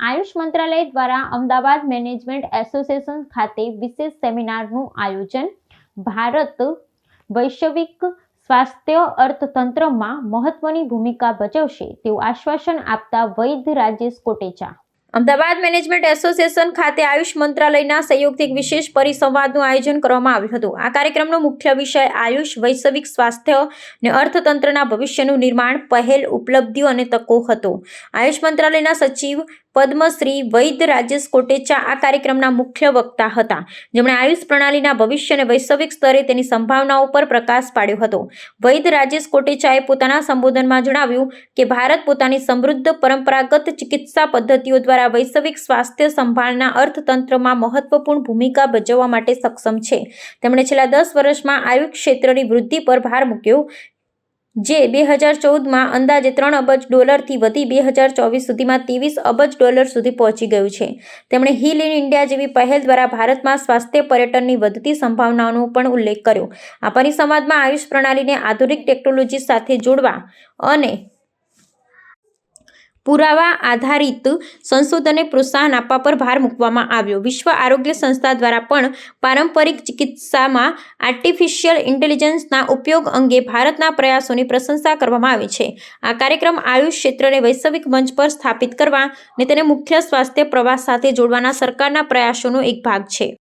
આયુષ મંત્રાલય દ્વારા Ahmedabad management association ખાતે વિશેષ સેમિનારનું આયોજન ભારત વૈશ્વિક સ્વાસ્થ્ય અર્થતંત્રમાં મહત્વની ભૂમિકા ભજવશે તેવું આશ્વાસન આપતા વૈદ્ય રાજેશ કોટેચા. અમદાવાદ મેનેજમેન્ટ એસોસિએશન ખાતે આયુષ મંત્રાલયના સંયુક્તિક વિશેષ પરિસંવાદનું આયોજન કરવામાં આવ્યું હતું. આ કાર્યક્રમનો મુખ્ય વિષય આયુષ વૈશ્વિક સ્વાસ્થ્ય અને અર્થતંત્રના ભવિષ્યનું નિર્માણ, પહેલ, ઉપલબ્ધિઓ અને તકો હતો. આયુષ મંત્રાલયના સચિવ પદ્મશ્રી વૈદ્ય રાજેશ કોટેચા આ કાર્યક્રમના મુખ્ય વક્તા હતા. જેમણે આયુષ પ્રણાલીના ભવિષ્ય અને વૈશ્વિક સ્તરે તેની સંભાવનાઓ પર પ્રકાશ પાડ્યો હતો. વૈદ્ય રાજેશ કોટેચાએ પોતાના સંબોધનમાં જણાવ્યું કે ભારત પોતાની સમૃદ્ધ પરંપરાગત ચિકિત્સા પદ્ધતિઓ દ્વારા વૈશ્વિક સ્વાસ્થ્ય સંભાળના અર્થતંત્રમાં મહત્વપૂર્ણ ભૂમિકા ભજવવા માટે સક્ષમ છે. તેમણે છેલ્લા દસ વર્ષમાં આયુષ ક્ષેત્રની વૃદ્ધિ પર ભાર મૂક્યો. જે બે હજાર ચૌદમાં અંદાજે ત્રણ અબજ ડોલરથી વધી બે હજાર ચોવીસ સુધીમાં ત્રેવીસ અબજ ડોલર સુધી પહોંચી ગયું છે. તેમણે હિલ ઇન ઇન્ડિયા જેવી પહેલ દ્વારા ભારતમાં સ્વાસ્થ્ય પર્યટનની વધતી સંભાવનાઓનો પણ ઉલ્લેખ કર્યો. આ પરિસંવાદમાં આયુષ પ્રણાલીને આધુનિક ટેકનોલોજી સાથે જોડવા અને પુરાવા આધારિત સંશોધને પ્રોત્સાહન આપવા પર ભાર મૂકવામાં આવ્યો. વિશ્વ આરોગ્ય સંસ્થા દ્વારા પણ પારંપરિક ચિકિત્સામાં આર્ટિફિશિયલ ઇન્ટેલિજન્સના ઉપયોગ અંગે ભારતના પ્રયાસોની પ્રશંસા કરવામાં આવી છે. આ કાર્યક્રમ આયુષ ક્ષેત્રને વૈશ્વિક મંચ પર સ્થાપિત કરવા અને તેને મુખ્ય સ્વાસ્થ્ય પ્રવાસ સાથે જોડવાના સરકારના પ્રયાસોનો એક ભાગ છે.